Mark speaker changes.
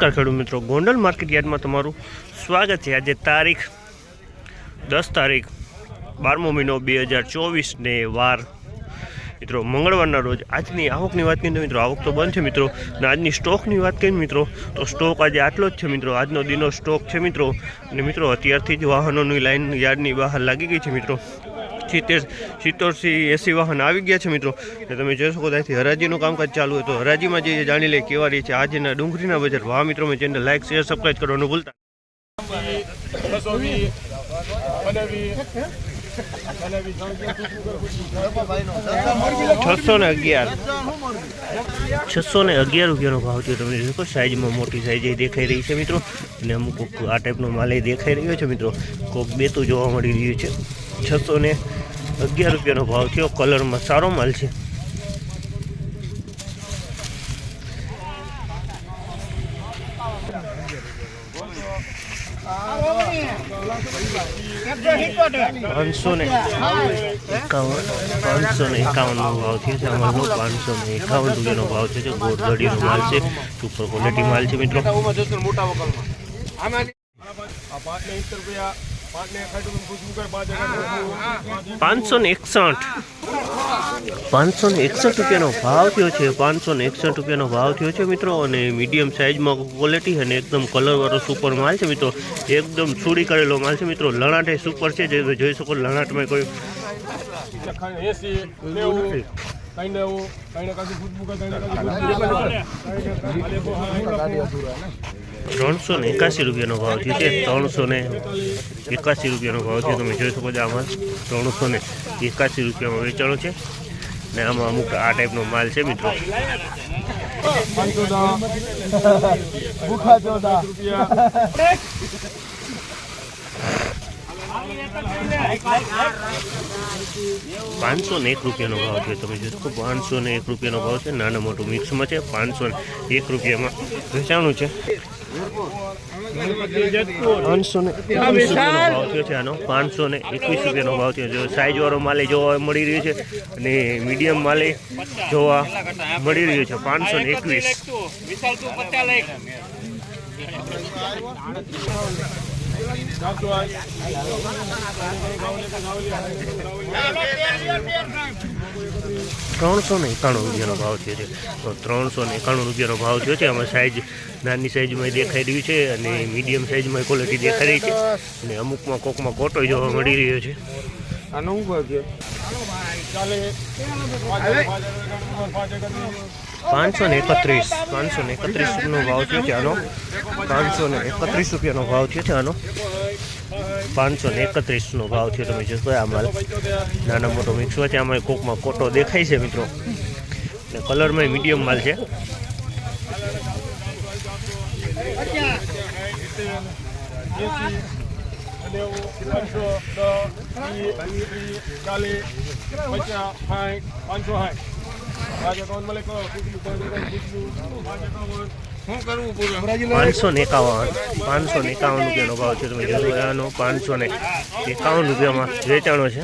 Speaker 1: ખેડૂત મિત્રો, ગોંડલ માર્કેટ યાર્ડમાં તમારું સ્વાગત છે. આજે તારીખ દસ તારીખ બારમો મહિનો બે હજાર ચોવીસને વાર. મિત્રો, મંગળવારના રોજ આજની આવકની વાત કરીએ તો મિત્રો, આવક તો બંધ છે મિત્રો અને આજની સ્ટોકની વાત કરીએ મિત્રો, તો સ્ટોક આજે આટલો જ છે મિત્રો, આજનો દિનો સ્ટોક છે મિત્રો. અને મિત્રો, અત્યારથી જ વાહનોની લાઈન યાર્ડની બહાર લાગી ગઈ છે મિત્રો. સિત્તેર સિત્તોરથી એસી વાહન આવી ગયા છે મિત્રો. અને તમે જોઈ શકો ત્યાંથી હરાજીનું કામકાજ ચાલુ હોય તો હરાજીમાં જઈએ જાણી લઈએ કેવા રહી છે આજના ડુંગળીના બજાર વાહ મિત્રો મેં ચેનલ લાઈક શેર સબસ્ક્રાઈબ કરવાનું ભૂલતા છસો ને અગિયાર. છસો ને અગિયાર રૂપિયાનો ભાવ છે તમે જોઈ શકો સાઈઝમાં મોટી સાઈઝ દેખાઈ રહી છે મિત્રો. અને અમુક આ ટાઈપનો માલ દેખાઈ રહ્યો છે મિત્રો. કોક બેતું જોવા મળી રહ્યું છે. છસો ને અગિયાર રૂપિયાનો ભાવ થયો. કલરમાં સારો માલ છે. પાંચસો ને એકાવન પાંચસો એકાવનનો ભાવ થયો છે. પાંચસો ને એકાવન રૂપિયાનો ભાવ છે. ગોળ માલ છે. ક્વોલિટી માલ છે, મિત્રો.
Speaker 2: રૂપિયા
Speaker 1: પાંચસો ને એકસઠ. પાંચસો ને એકસઠ રૂપિયાનો ભાવ થયો છે, પાંચસો ને એકસઠ રૂપિયાનો ભાવ થયો છે મિત્રો, અને મીડિયમ સાઇઝમાં ક્વોલિટી અને એકદમ કલરવાળો સુપર માલ છે મિત્રો. એકદમ છૂડી કરેલો માલ છે મિત્રો. લણાટ એ સુપર છે, જે જોઈ શકો લણાટમાં કોઈ
Speaker 2: કઈ
Speaker 1: ત્રણસો ને એકાસી રૂપિયાનો ભાવ થયો છે. ત્રણસો ને એકાસી રૂપિયાનો ભાવ છે તમે જોઈ શકો છો આમાં ત્રણસો ને એકાસી રૂપિયામાં વેચાણો છે. ને આમાં અમુક આ ટાઈપનો માલ છે મિત્રો.
Speaker 2: રૂપિયા
Speaker 1: પાંચસો ને એક રૂપિયાનો ભાવ છે. તમે જોશો પાંચસો ને એક રૂપિયાનો ભાવ છે. નાના મોટું મિક્સમાં છે. પાંચસો એક રૂપિયામાં વેચાણું છે. પાંચસો ને રૂપિયાનો ભાવ થયો છે આનો. પાંચસો ને એકવીસ રૂપિયાનો ભાવ થયો છે. સાઈઝવાળો માલે જોવા મળી રહ્યો છે અને મીડિયમ માલે જોવા મળી રહ્યો છે. પાંચસો ને એકવીસ. ત્રણસો ને એકાણું રૂપિયાનો ભાવ થયો છે. તો ત્રણસો ને એકાણું રૂપિયાનો ભાવ થયો છે. આમાં સાઈઝ નાની સાઇઝમાં દેખાઈ રહ્યું છે અને મીડિયમ સાઇઝમાં ક્વોલિટી દેખાઈ રહી છે. અને અમુકમાં કોકમાં કોટો જોવા મળી રહ્યો છે.
Speaker 2: આનો શું ભાવ છે ચાલે પાંચ એકત્રીસ.
Speaker 1: પાંચસો ને એકત્રીસ પાંચસો એકત્રીસનો ભાવ થયો છે આનો. પાંચસો ને એકત્રીસ રૂપિયાનો ભાવ થયો છે આનો. પાંચસો ને એકત્રીસનો ભાવ થયો તમે જોશો આ માલ. નાનો મોટો મિક્સ હોય છે. આમાં કોકમાં કોટો દેખાય છે મિત્રો. ને કલરમાં મીડિયમ માલ છે.
Speaker 2: પાંચસો
Speaker 1: પાંચસો ને એકાવન પાંચસો ને એકાવન રૂપિયાનો ભાવ છે, તમે જોશો આનો પાંચસો ને એકાવન રૂપિયામાં વેચાણો છે.